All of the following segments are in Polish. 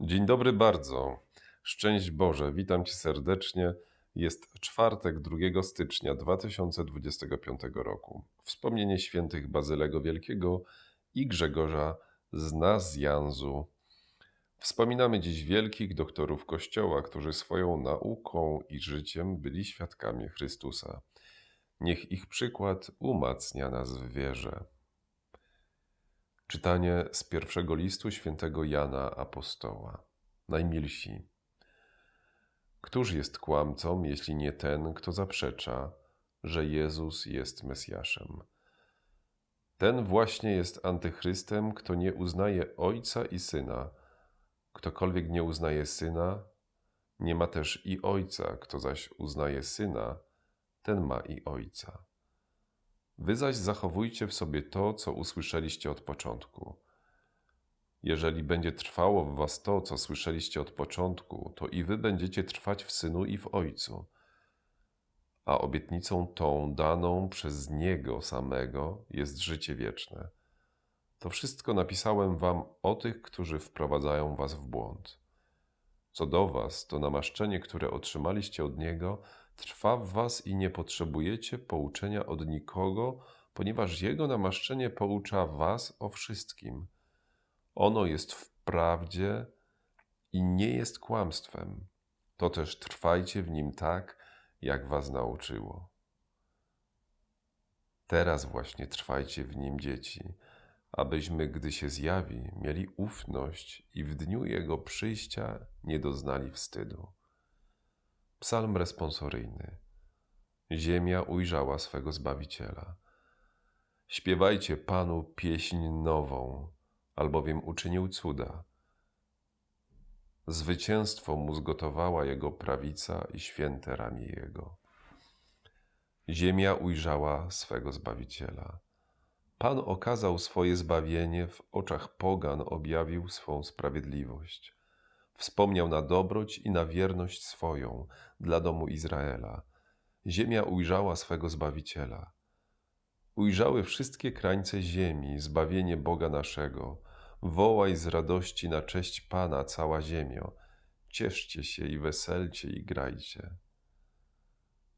Dzień dobry bardzo. Szczęść Boże, witam Cię serdecznie. Jest czwartek 2 stycznia 2025 roku. Wspomnienie świętych Bazylego Wielkiego i Grzegorza z Nazjanzu. Wspominamy dziś wielkich doktorów Kościoła, którzy swoją nauką i życiem byli świadkami Chrystusa. Niech ich przykład umacnia nas w wierze. Czytanie z pierwszego listu świętego Jana Apostoła. Najmilsi. Któż jest kłamcą, jeśli nie ten, kto zaprzecza, że Jezus jest Mesjaszem? Ten właśnie jest antychrystem, kto nie uznaje Ojca i Syna. Ktokolwiek nie uznaje Syna, nie ma też i Ojca, kto zaś uznaje Syna, ten ma i Ojca. Wy zaś zachowujcie w sobie to, co usłyszeliście od początku. Jeżeli będzie trwało w was to, co słyszeliście od początku, to i wy będziecie trwać w Synu i w Ojcu. A obietnicą tą daną przez Niego samego jest życie wieczne. To wszystko napisałem wam o tych, którzy wprowadzają was w błąd. Co do was, to namaszczenie, które otrzymaliście od Niego, trwa w was i nie potrzebujecie pouczenia od nikogo, ponieważ Jego namaszczenie poucza was o wszystkim. Ono jest w prawdzie i nie jest kłamstwem. To też trwajcie w nim tak, jak was nauczyło. Teraz właśnie trwajcie w nim, dzieci, abyśmy, gdy się zjawi, mieli ufność i w dniu Jego przyjścia nie doznali wstydu. Psalm responsoryjny. Ziemia ujrzała swego Zbawiciela. Śpiewajcie Panu pieśń nową, albowiem uczynił cuda. Zwycięstwo mu zgotowała Jego prawica i święte ramię Jego. Ziemia ujrzała swego Zbawiciela. Pan okazał swoje zbawienie, w oczach pogan objawił swą sprawiedliwość. Wspomniał na dobroć i na wierność swoją dla domu Izraela. Ziemia ujrzała swego Zbawiciela. Ujrzały wszystkie krańce ziemi zbawienie Boga naszego. Wołaj z radości na cześć Pana cała ziemio. Cieszcie się i weselcie i grajcie.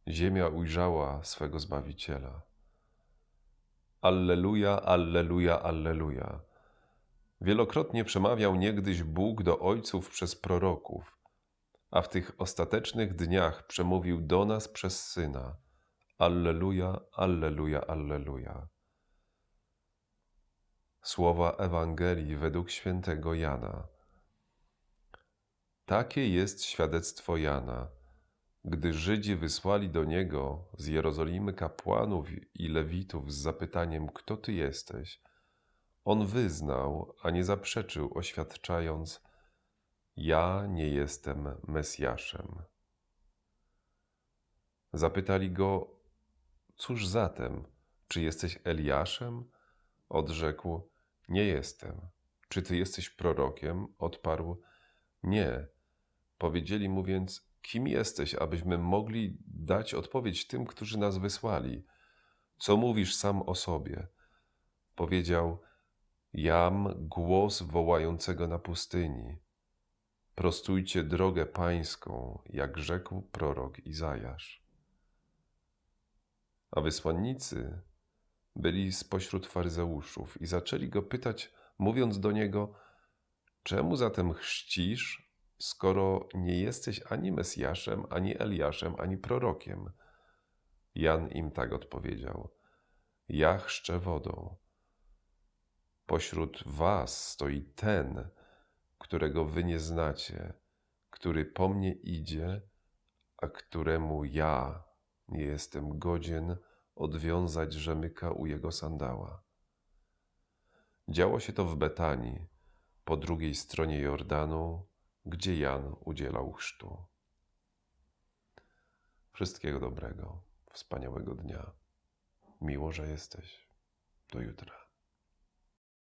Ziemia ujrzała swego Zbawiciela. Alleluja, alleluja, alleluja. Wielokrotnie przemawiał niegdyś Bóg do ojców przez proroków, a w tych ostatecznych dniach przemówił do nas przez Syna. Alleluja, alleluja, alleluja. Słowa Ewangelii według świętego Jana. Takie jest świadectwo Jana. Gdy Żydzi wysłali do niego z Jerozolimy kapłanów i lewitów z zapytaniem: Kto ty jesteś? On wyznał, a nie zaprzeczył, oświadczając: Ja nie jestem Mesjaszem. Zapytali go: Cóż zatem, czy jesteś Eliaszem? Odrzekł: Nie jestem. Czy ty jesteś prorokiem? Odparł: Nie. Powiedzieli mu więc: Kim jesteś, abyśmy mogli dać odpowiedź tym, którzy nas wysłali? Co mówisz sam o sobie? Powiedział: Jam głos wołającego na pustyni. Prostujcie drogę pańską, jak rzekł prorok Izajasz. A wysłannicy byli spośród faryzeuszów i zaczęli go pytać, mówiąc do niego: Czemu zatem chrzcisz, skoro nie jesteś ani Mesjaszem, ani Eliaszem, ani prorokiem? Jan im tak odpowiedział: Ja chrzczę wodą. Pośród was stoi ten, którego wy nie znacie, który po mnie idzie, a któremu ja nie jestem godzien odwiązać rzemyka u jego sandała. Działo się to w Betanii, po drugiej stronie Jordanu, gdzie Jan udzielał chrztu. Wszystkiego dobrego, wspaniałego dnia. Miło, że jesteś. Do jutra.